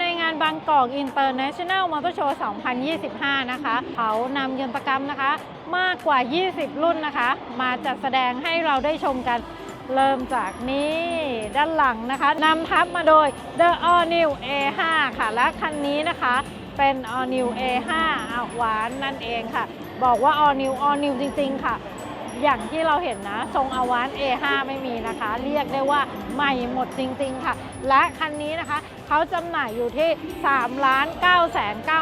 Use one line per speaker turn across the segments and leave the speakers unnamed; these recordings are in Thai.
ในงานบางกอก International Motor Show 2025 นะคะ เขานำยนตกรรมนะคะ มากกว่า 20 รุ่นนะคะ มาจัดแสดงให้เราได้ชมกันเริ่มจากนี้ด้านหลังนะคะนำทับมาโดย The All New A5 ค่ะ และคันนี้นะคะเป็น All New A5 อะหวานนั่นเองค่ะ บอกว่า All New All New จริง ๆ ค่ะ อย่างที่เราเห็นนะ ทรงอวาน A5 ไม่มีนะคะ เรียกได้ว่าใหม่หมดจริง ๆ ค่ะ และคันนี้นะคะเขาจำหน่ายอยู่ที่3 9 9 9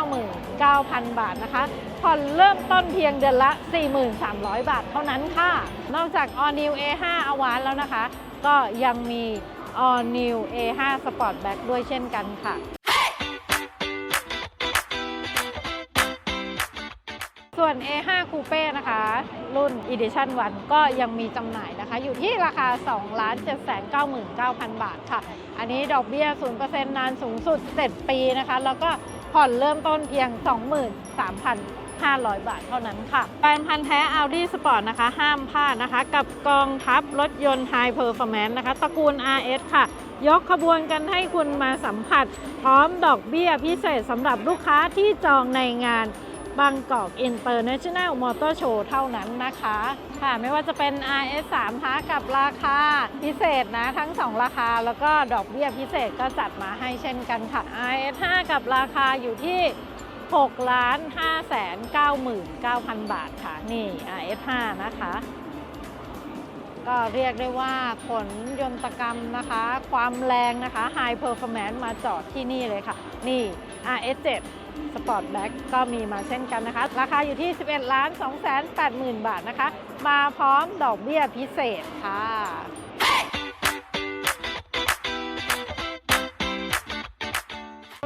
9 0 0 บาทนะคะผ่อนเริ่มต้นเพียงเดือนละ 4,300 บาทเท่านั้นค่ะ นอกจาก All New A5 อวานแล้วนะคะ ก็ยังมี All New A5 Sportback ด้วยเช่นกันค่ะ ส่วน A5 Coupe นะคะ รุ่น Edition 1 ก็ยังมีจำหน่ายนะคะ อยู่ที่ราคา 2 7 9 9 0 0 0 บาทค่ะ อันนี้ดอกเบี้ย 0%นานสูงสุด 7 ปีนะคะ แล้วก็ผ่อนเริ่มต้นเพียง 23,500 บาทเท่านั้นค่ะแฟนพันธ์แท้ Audi Sport นะคะ ห้ามพลาดนะคะ กับกองทัพรถยนต์ High Performance นะคะ ตระกูล RS ค่ะ ยกขบวนกันให้คุณมาสัมผัส พร้อมดอกเบี้ยพิเศษสำหรับลูกค้าที่จองในงาน บางกอก International Motor Show เท่านั้นนะคะค่ะไม่ว่าจะเป็น RS3 คะกับราคาพิเศษนะทั้ง 2 ราคา แล้วก็ดอกเบี้ยพิเศษก็จัดมาให้เช่นกันค่ะ RS5 กับราคาอยู่ที่6ล้าน5แสน99,000บาทค่ะนี่ RS5 นะคะ ก็เรียกได้ว่าขนยนตกรรมนะคะ ความแรงนะคะ High Performance มาจอดที่นี่เลยค่ะ นี่ RS7 Sportback ก็มีมาเช่นกันนะคะ ราคาอยู่ที่ 11ล้าน2แสน8หมื่นบาทนะคะ มาพร้อมดอกเบี้ยพิเศษค่ะ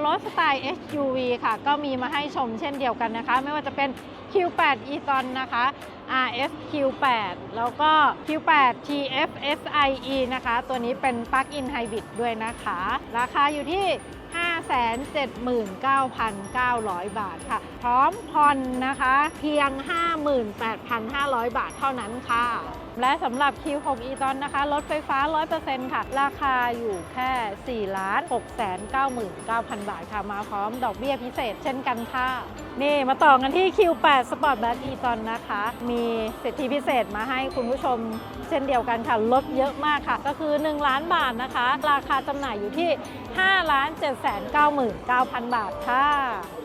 รถสไตล์ SUV ค่ะ ก็มีมาให้ชมเช่นเดียวกันนะคะ ไม่ว่าจะเป็น Q8 e-tron นะคะ RS Q8 แล้วก็ Q8 TFSIe นะคะ ตัวนี้เป็น Plug-in Hybrid ด้วยนะคะ ราคาอยู่ที่ 579,900 บาทค่ะ พร้อมผ่อนนะคะ เพียง 58,500 บาทเท่านั้นค่ะ และสำหรับ Q6 e-tron นะคะรถไฟฟ้า 100%ค่ะ ราคาอยู่แค่4 6 99,000 บาทค่ะ มาพร้อมดอกเบี้ยพิเศษเช่นกันค่ะ นี่มาต่อกันที่ Q8 Sportback e-tron นะคะ มีสิทธิพิเศษมาให้คุณผู้ชมเช่นเดียวกันค่ะ ลดเยอะมากค่ะ ก็คือ 1 ล้านบาทนะคะ ราคาจำหน่ายอยู่ที่5 7 9 9 0 0 0 บาทค่ะ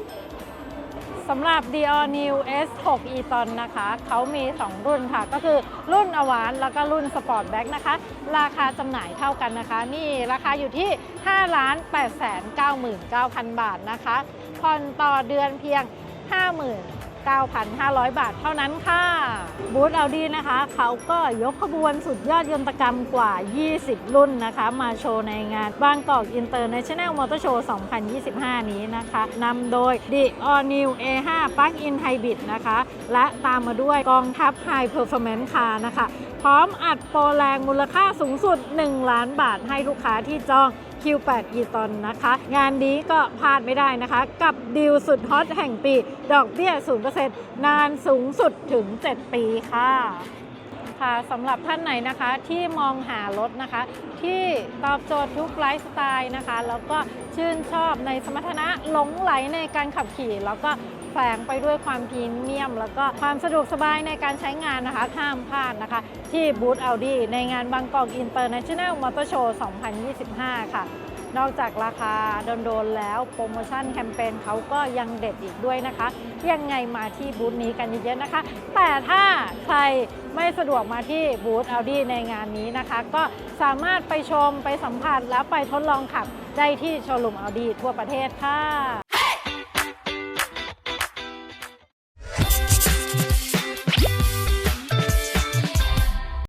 สำหรับ Dior New S6 Eton นะคะ เขามี 2 รุ่นค่ะ ก็คือรุ่นอวานแล้วก็รุ่น Sportback นะคะ ราคาจำหน่ายเท่ากันนะคะ นี่ราคาอยู่ที่ 5 8 9 9 0 0 0 บาทนะคะ ผ่อนต่อเดือนเพียง 9,500 บาทเท่านั้นค่ะ บูธเอาดีนะคะ เขาก็ยกขบวนสุดยอดยนตกรรมกว่า 20 รุ่นนะคะ มาโชว์ในงานบางกอก International Motor Show 2025 นี้นะคะนำโดย The All New A5 Plug-in Hybrid นะคะ และตามมาด้วยกองทัพ High Performance Car นะคะ พร้อมอัดโปรแรงมูลค่าสูงสุด 1 ล้านบาทให้ลูกค้าที่จอง Q8 e t o n นะคะ งานนี้ก็พลาดไม่ได้นะคะ กับดีลสุดฮอตแห่งปี ดอกเบี้ย 0%นานสูงสุดถึง 7 ปีค่ะค่ะสำหรับท่านไหนนะคะที่มองหารถนะคะ ที่ตอบโจทย์ทุกไลฟ์สไตล์นะคะ แล้วก็ชื่นชอบในสมรรถนะหลงไหลในการขับขี่ แล้วก็แฝงไปด้วยความพรีเมียม แล้วก็ความสะดวกสบายในการใช้งานนะคะห้ามพลาดนะคะ ที่บูธ Audi ในงานบางกอก International Motor Show 2025 ค่ะ นอกจากราคาโดนๆแล้วโปรโมชั่นแคมเปญเขาก็ยังเด็ดอีกด้วยนะคะ ยังไงมาที่บูธนี้กันเยอะๆนะคะ แต่ถ้าใครไม่สะดวกมาที่บูธ Audi ในงานนี้นะคะ ก็สามารถไปชมไปสัมผัสแล้วไปทดลองขับได้ที่โชว์รูม Audi ทั่วประเทศค่ะ